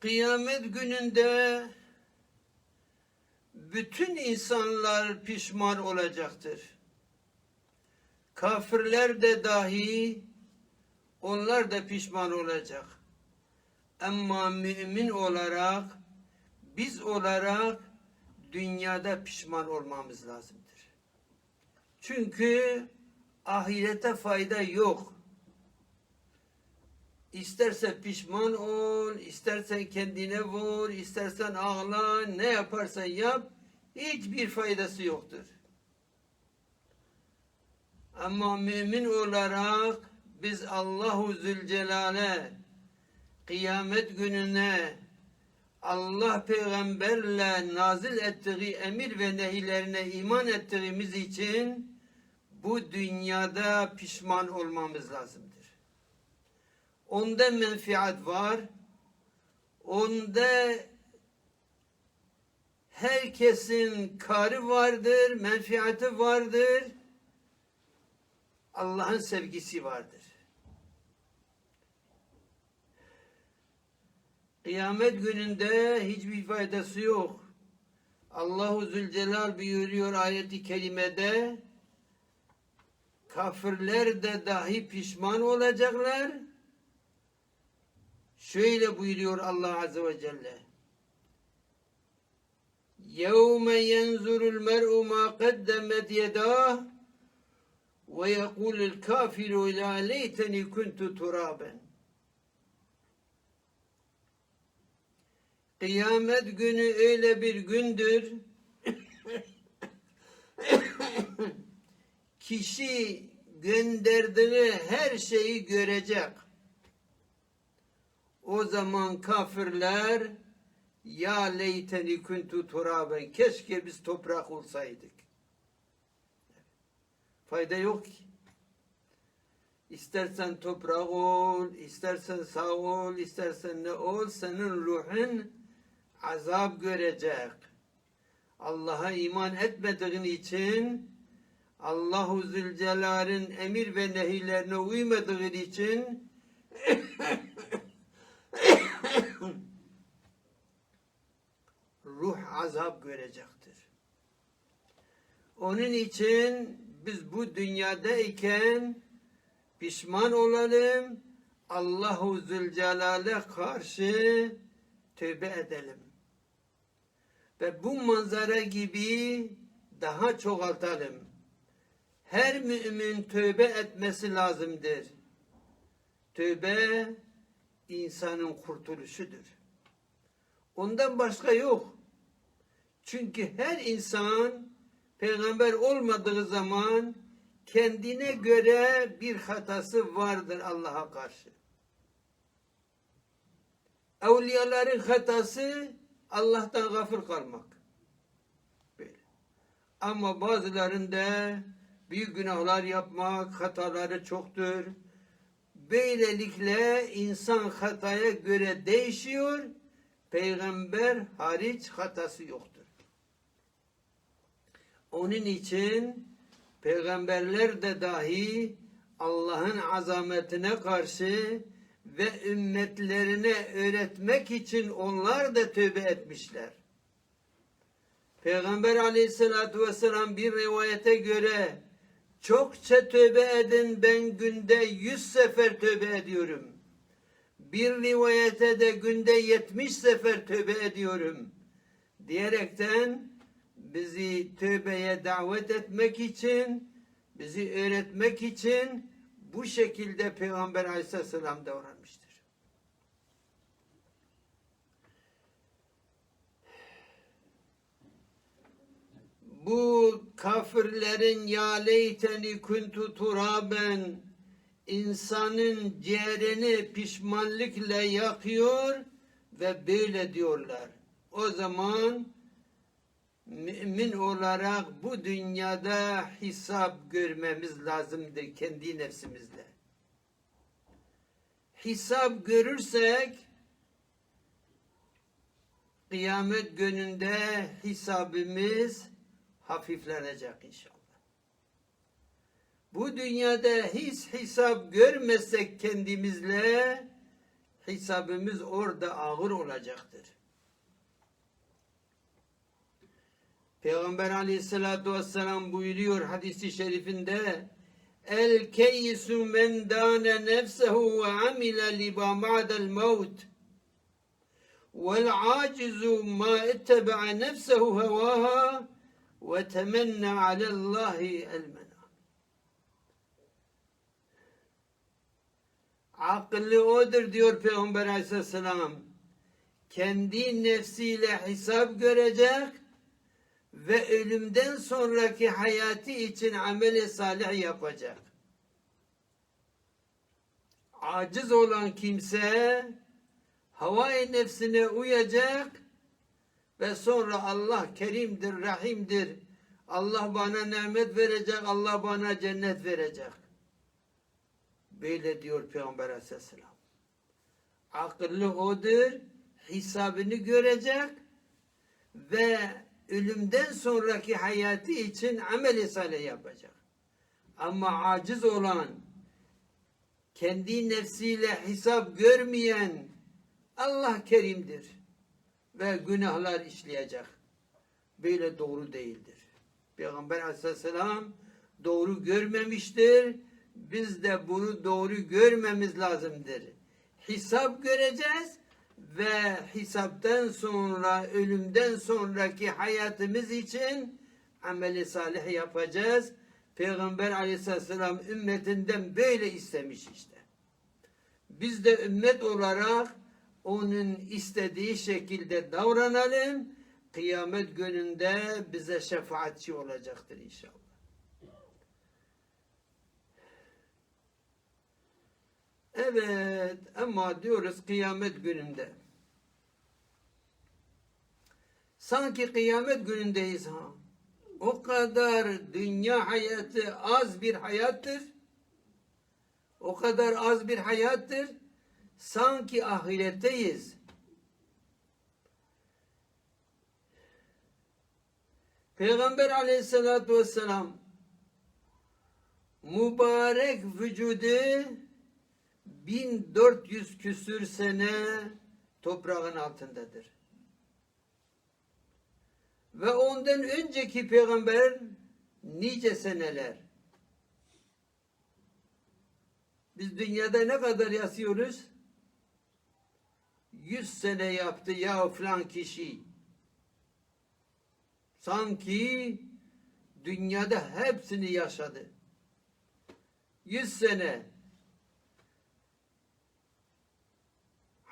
Kıyamet gününde bütün insanlar pişman olacaktır. Kafirler de dahi onlar da pişman olacak. Ama mümin olarak biz olarak dünyada pişman olmamız lazımdır. Çünkü ahirete fayda yok. İsterse pişman ol, istersen kendine vur, istersen ağla, ne yaparsan yap, hiçbir faydası yoktur. Ama mümin olarak biz Allahu Zülcelal'e kıyamet gününe Allah peygamberle nazil ettiği emir ve nehilerine iman ettiğimiz için bu dünyada pişman olmamız lazımdır. Onda menfiat var. Onda herkesin karı vardır, menfiatı vardır. Allah'ın sevgisi vardır. Kıyamet gününde hiçbir faydası yok. Allahu Zülcelal buyuruyor ayeti kerimede kafirler de dahi pişman olacaklar. Şöyle buyuruyor Allah Azze ve Celle. يَوْمَ يَنْزُرُ الْمَرْءُ مَا قَدَّمَتْ يَدَاهُ وَيَقُولُ الْكَافِرُ لَا لَيْتَنِي كُنْتُ تُرَابًا Kıyamet günü öyle bir gündür. Kişi gönderdiği her şeyi görecek. O zaman kafirler ya leyteni kuntu turaben keşke biz toprak olsaydık. Fayda yok ki. İstersen toprak ol, istersen sağ ol, istersen ne ol, senin ruhun azap görecek. Allah'a iman etmediğin için, Allahu Zülcelal'in emir ve nehilerine uymadığın için azap görecektir. Onun için biz bu dünyadayken pişman olalım, Allahu Zülcelal'e karşı tövbe edelim. Ve bu manzara gibi daha çoğaltalım. Her mümin tövbe etmesi lazımdır. Tövbe insanın kurtuluşudur. Ondan başka yok. Çünkü her insan peygamber olmadığı zaman kendine göre bir hatası vardır Allah'a karşı. Evliyaların hatası Allah'tan gafır kalmak. Böyle. Ama bazılarında büyük günahlar yapmak, hataları çoktur. Böylelikle insan hataya göre değişiyor. Peygamber hariç hatası yoktur. Onun için peygamberler de dahi Allah'ın azametine karşı ve ümmetlerine öğretmek için onlar da tövbe etmişler. Peygamber aleyhissalatü vesselam bir rivayete göre çokça tövbe edin ben günde yüz sefer tövbe ediyorum. Bir rivayete de günde yetmiş sefer tövbe ediyorum. Diyerekten bizi tövbeye davet etmek için, bizi öğretmek için bu şekilde Peygamber aleyhisselam davranmıştır. bu kafirlerin ya leyteni kuntu turaben insanın ciğerini pişmanlıkla yakıyor ve böyle diyorlar. O zaman mümin olarak bu dünyada hesap görmemiz lazımdır kendi nefsimizle. Hesap görürsek kıyamet gününde hesabımız hafiflenecek inşallah. Bu dünyada hiç hesap görmezsek kendimizle hesabımız orada ağır olacaktır. Peygamber aleyhissalatu vesselam buyuruyor hadisi şerifinde El keyyisu men dâne nefsehu ve amile liba ba'del mevt vel acizu ma ettebe'a nefsehu hevaha ve temenne alallahi el menam. Akıllı odur diyor Peygamber aleyhisselam. Kendi nefsiyle hesap görecek ve ölümden sonraki hayatı için ameli salih yapacak. Aciz olan kimse havai nefsine uyacak ve sonra Allah kerimdir, rahimdir. Allah bana nimet verecek, Allah bana cennet verecek. Böyle diyor Peygamber aleyhisselam. Akıllı odur, hesabını görecek ve ölümden sonraki hayatı için amel-i salih yapacak. Ama aciz olan, kendi nefsiyle hesap görmeyen Allah kerimdir ve günahlar işleyecek. Böyle doğru değildir. Peygamber aleyhisselam doğru görmemiştir. Biz de bunu doğru görmemiz lazımdır. Hesap göreceğiz ve hesaptan sonra ölümden sonraki hayatımız için ameli salih yapacağız. Peygamber aleyhisselam ümmetinden böyle istemiş işte. Biz de ümmet olarak onun istediği şekilde davranalım. Kıyamet gününde bize şefaatçi olacaktır inşallah. Evet ama diyoruz kıyamet gününde. Sanki kıyamet günündeyiz ha. O kadar dünya hayatı az bir hayattır. O kadar az bir hayattır. Sanki ahiretteyiz. Peygamber aleyhissalatü vesselam mübarek vücudu 1400 küsür sene toprağın altındadır. Ve ondan önceki peygamber nice seneler. Biz dünyada ne kadar yaşıyoruz? Yüz sene yaptı ya falan kişi. Sanki dünyada hepsini yaşadı. Yüz sene.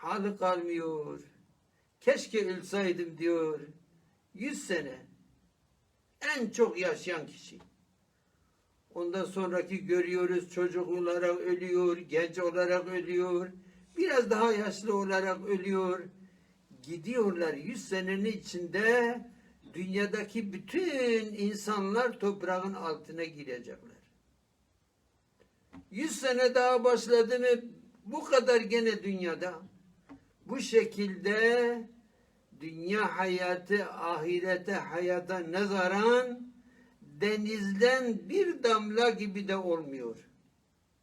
Halı kalmıyor. Keşke ölseydim diyor. Yüz sene. En çok yaşayan kişi. Ondan sonraki görüyoruz çocuk olarak ölüyor, genç olarak ölüyor, biraz daha yaşlı olarak ölüyor. Gidiyorlar yüz senenin içinde dünyadaki bütün insanlar toprağın altına girecekler. Yüz sene daha başladı mı bu kadar gene dünyada. Bu şekilde dünya hayatı ahirete hayata nazaran denizden bir damla gibi de olmuyor.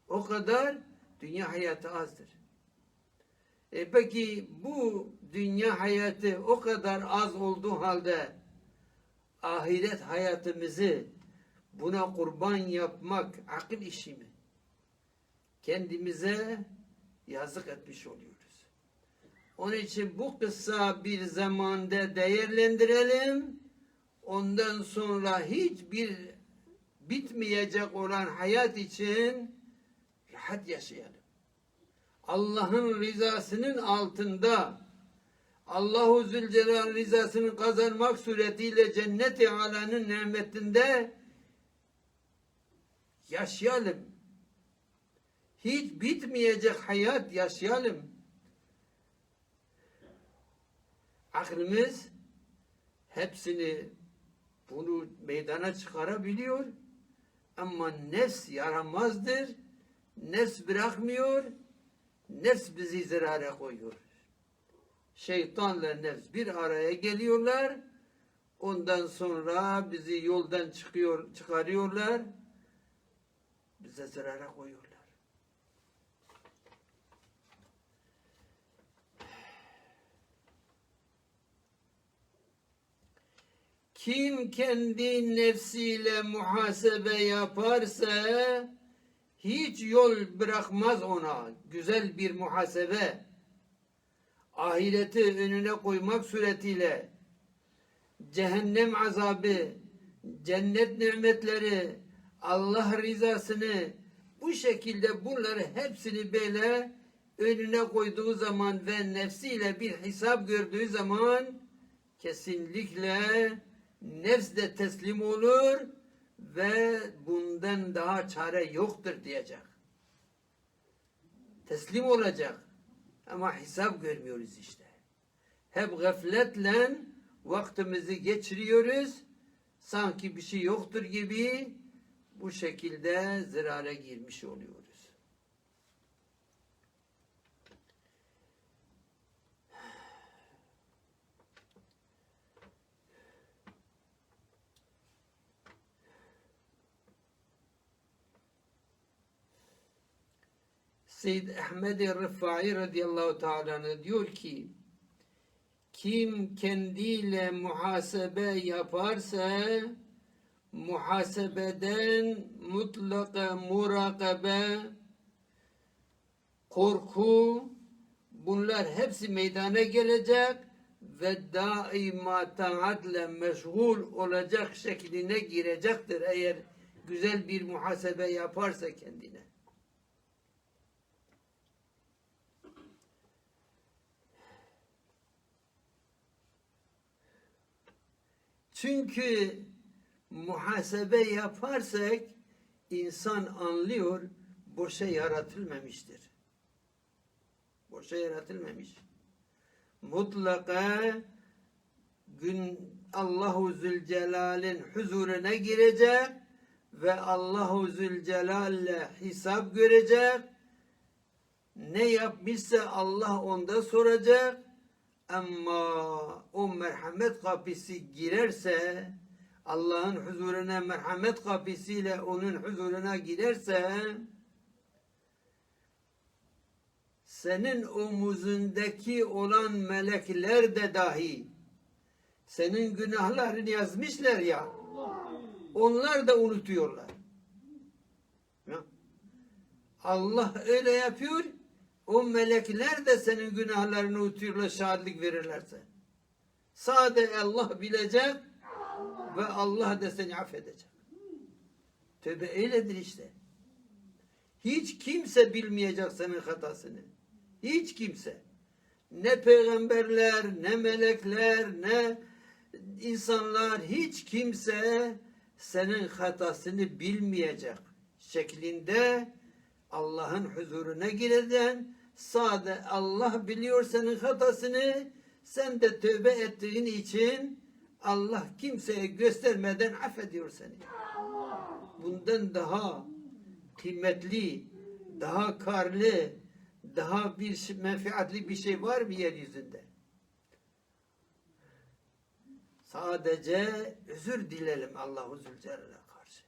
O kadar dünya hayatı azdır. E peki bu dünya hayatı o kadar az olduğu halde ahiret hayatımızı buna kurban yapmak akıl işi mi? Kendimize yazık etmiş oluyoruz. Onun için bu kısa bir zamanda değerlendirelim. Ondan sonra hiçbir bitmeyecek olan hayat için rahat yaşayalım. Allah'ın rızasının altında Allahu Zülcelal rızasını kazanmak suretiyle cennet-i alanın nimetinde yaşayalım. hiç bitmeyecek hayat yaşayalım. Aklımız hepsini bunu meydana çıkarabiliyor. Ama nefs yaramazdır. Nefs bırakmıyor. Nefs bizi zarara koyuyor. Şeytanla nefs bir araya geliyorlar. Ondan sonra bizi yoldan çıkıyor, çıkarıyorlar. Bize zarara koyuyorlar. Kim kendi nefsiyle muhasebe yaparsa hiç yol bırakmaz ona. Güzel bir muhasebe. Ahireti önüne koymak suretiyle cehennem azabı, cennet nimetleri, Allah rızasını bu şekilde bunları hepsini böyle önüne koyduğu zaman ve nefsiyle bir hesap gördüğü zaman kesinlikle nefs de teslim olur ve bundan daha çare yoktur diyecek. Teslim olacak. Ama hesap görmüyoruz işte. Hep gafletle vaktimizi geçiriyoruz. Sanki bir şey yoktur gibi bu şekilde zirare girmiş oluyoruz. Seyyid Ahmed Rıfai radıyallahu teala diyor ki kim kendiyle muhasebe yaparsa muhasebeden mutlaka murakabe korku bunlar hepsi meydana gelecek ve daima taatle meşgul olacak şekline girecektir eğer güzel bir muhasebe yaparsa kendine. Çünkü muhasebe yaparsak insan anlıyor boşa yaratılmamıştır. Boşa yaratılmamış. Mutlaka gün Allahu Zülcelal'in huzuruna girecek ve Allahu Zülcelal'le hesap görecek. Ne yapmışsa Allah onda soracak. Ama o merhamet kapısı girerse Allah'ın huzuruna merhamet kapısıyla onun huzuruna girerse senin omuzundaki olan melekler de dahi senin günahlarını yazmışlar ya onlar da unutuyorlar. Allah öyle yapıyor o melekler de senin günahlarını unutuyorlar şahitlik verirlerse. Sade Allah bilecek ve Allah da seni affedecek. Tövbe öyledir işte. Hiç kimse bilmeyecek senin hatasını. Hiç kimse. Ne peygamberler, ne melekler, ne insanlar, hiç kimse senin hatasını bilmeyecek şeklinde Allah'ın huzuruna gireceksin. Sade Allah biliyor senin hatasını. Sen de tövbe ettiğin için Allah kimseye göstermeden affediyor seni. Bundan daha kıymetli, daha karlı, daha bir menfaatli bir şey var mı yeryüzünde? Sadece özür dilerim Allahu Zülcelal'e karşı.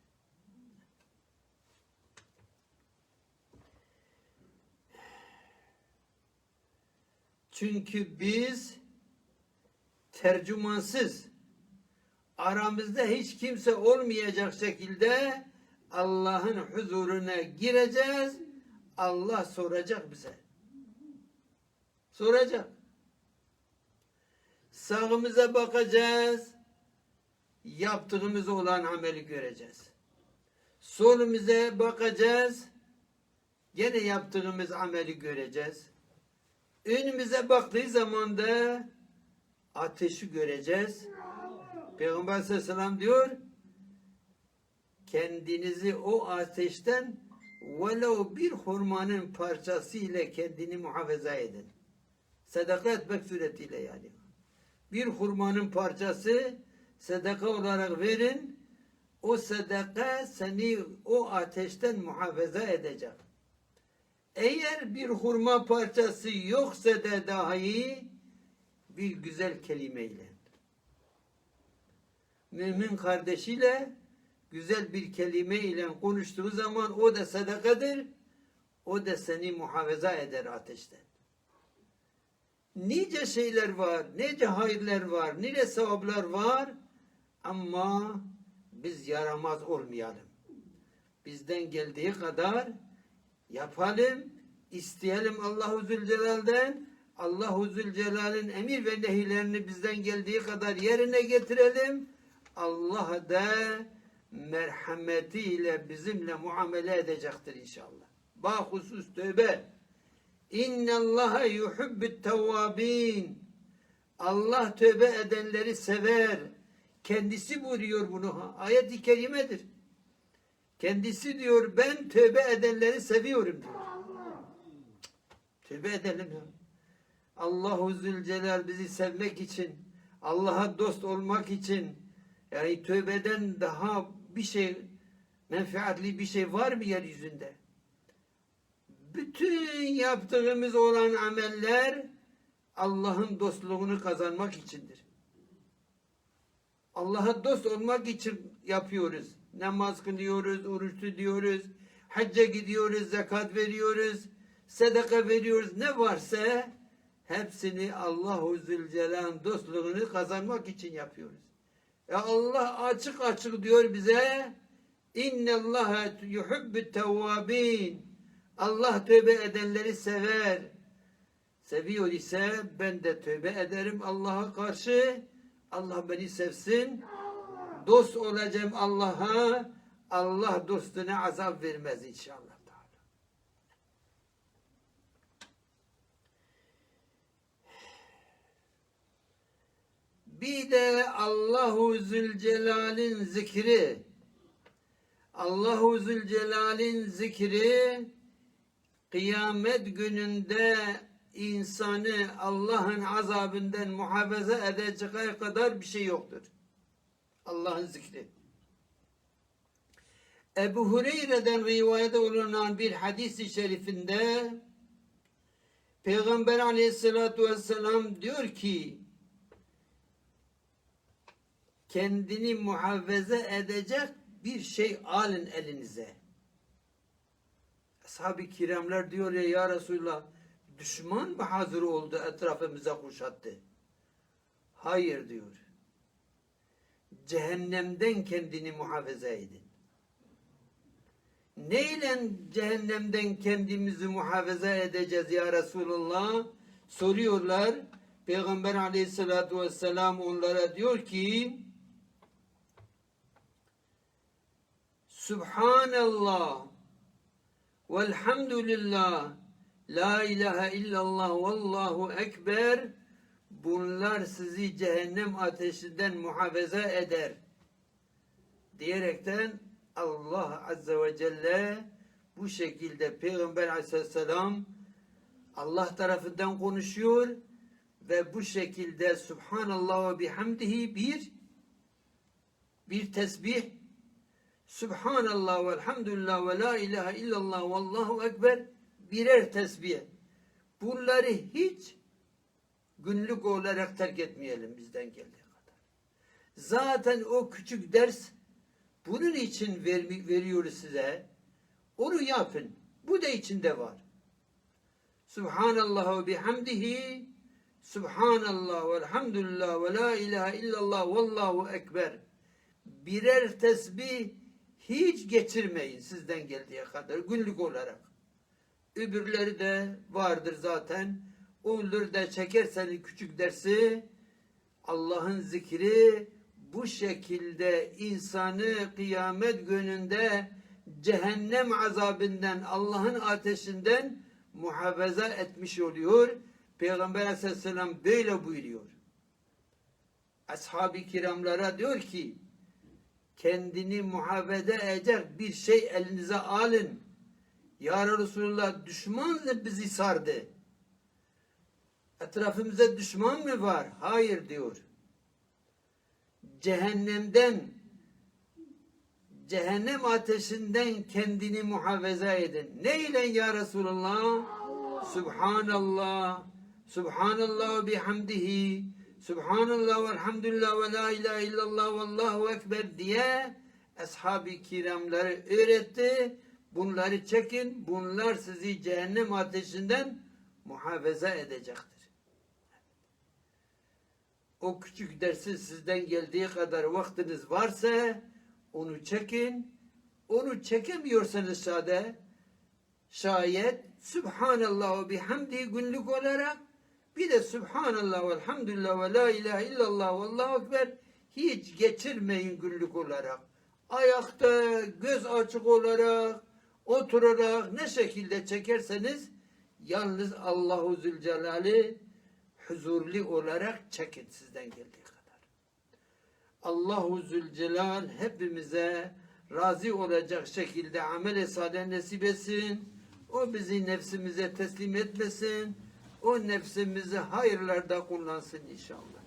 Çünkü biz tercümansız aramızda hiç kimse olmayacak şekilde Allah'ın huzuruna gireceğiz. Allah soracak bize. Soracak. Sağımıza bakacağız. Yaptığımız olan ameli göreceğiz. Solumuza bakacağız. Gene yaptığımız ameli göreceğiz. Önümüze baktığı zaman da ateşi göreceğiz. Peygamber aleyhisselam diyor kendinizi o ateşten velev bir hurmanın parçası ile kendini muhafaza edin. Sadaka etmek suretiyle yani. Bir hurmanın parçası sadaka olarak verin. O sadaka seni o ateşten muhafaza edecek. Eğer bir hurma parçası yoksa da dahi bir güzel kelimeyle mümin kardeşiyle güzel bir kelime ile konuştuğu zaman o da sadakadır. O da seni muhafaza eder ateşten. Nice şeyler var, nice hayırlar var, nice sevaplar var ama biz yaramaz olmayalım. Bizden geldiği kadar yapalım, isteyelim Allahu Zülcelal'den. Allahu Zülcelal'in emir ve nehirlerini bizden geldiği kadar yerine getirelim. Allah da merhametiyle bizimle muamele edecektir inşallah. Bahusus tövbe. İnne Allaha yuhibbut tevvabin. Allah tövbe edenleri sever. Kendisi buyuruyor bunu. Ayet-i kerimedir. Kendisi diyor ben tövbe edenleri seviyorum diyor. Tövbe edelim ya. Allahu Zülcelal bizi sevmek için, Allah'a dost olmak için, yani tövbeden daha bir şey, menfaatli bir şey var mı yeryüzünde? Bütün yaptığımız olan ameller Allah'ın dostluğunu kazanmak içindir. Allah'a dost olmak için yapıyoruz. Namaz kılıyoruz, oruç tutuyoruz, hacca gidiyoruz, zekat veriyoruz, sadaka veriyoruz. Ne varsa hepsini Allahu Zülcelal'in dostluğunu kazanmak için yapıyoruz. Ya Allah açık açık diyor bize İnne Allah yuhibbü tevvabin Allah tövbe edenleri sever. Seviyor ise ben de tövbe ederim Allah'a karşı. Allah beni sevsin. Dost olacağım Allah'a. Allah dostuna azap vermez inşallah. Bir de Allahu Zülcelal'in zikri. Allahu Zülcelal'in zikri kıyamet gününde insanı Allah'ın azabından muhafaza edeceği kadar bir şey yoktur. Allah'ın zikri. Ebu Hureyre'den rivayet olunan bir hadis-i şerifinde Peygamber aleyhissalatü vesselam diyor ki kendini muhafaza edecek bir şey alın elinize. Ashab-ı kiramlar diyor ya ya Resulallah düşman mı hazır oldu etrafımıza kuşattı? Hayır diyor. Cehennemden kendini muhafaza edin. Neyle cehennemden kendimizi muhafaza edeceğiz ya Resulullah? Soruyorlar. Peygamber aleyhissalatü vesselam onlara diyor ki Subhanallah velhamdülillah La ilahe illallah vallahu ekber bunlar sizi cehennem ateşinden muhafaza eder diyerekten Allah azze ve celle bu şekilde Peygamber aleyhisselam Allah tarafından konuşuyor ve bu şekilde Subhanallah ve bihamdihi bir bir tesbih Subhanallah ve elhamdülillah ve la ilahe illallah vallahu ekber birer tesbih. Bunları hiç günlük olarak terk etmeyelim bizden geldiği kadar. Zaten o küçük ders bunun için ver, veriyoruz size. Onu yapın. Bu da içinde var. Subhanallah ve bihamdihi Subhanallah ve elhamdülillah ve la ilahe illallah vallahu ekber. Birer tesbih hiç geçirmeyin sizden geldiği kadar günlük olarak. Öbürleri de vardır zaten. Olur da çekersen küçük dersi Allah'ın zikri bu şekilde insanı kıyamet gününde cehennem azabından Allah'ın ateşinden muhafaza etmiş oluyor. Peygamber aleyhisselam böyle buyuruyor. Ashab-ı kiramlara diyor ki kendini muhafaza edecek bir şey elinize alın. Ya Resulullah düşman bizi sardı. Etrafımızda düşman mı var? Hayır diyor. Cehennemden cehennem ateşinden kendini muhafaza edin. Ne ile ya Resulullah? Subhanallah. Subhanallah bihamdihi. Subhanallah velhamdülillah ve la ilahe illallah vallahu ekber diye ashab-ı kiramları öğretti. Bunları çekin. Bunlar sizi cehennem ateşinden muhafaza edecektir. O küçük dersi sizden geldiği kadar vaktiniz varsa onu çekin. Onu çekemiyorsanız şade şayet Subhanallah ve bihamdi günlük olarak bir de Subhanallah ve elhamdülillah ve la ilahe illallah ve allahu ekber hiç geçirmeyin günlük olarak. Ayakta, göz açık olarak, oturarak ne şekilde çekerseniz yalnız Allahu Zülcelal'i huzurlu olarak çekin sizden geldiği kadar. Allahu Zülcelal hepimize razı olacak şekilde amel-i salih nasip etsin. O bizi nefsimize teslim etmesin. O nefsimizi hayırlarda kullansın inşallah.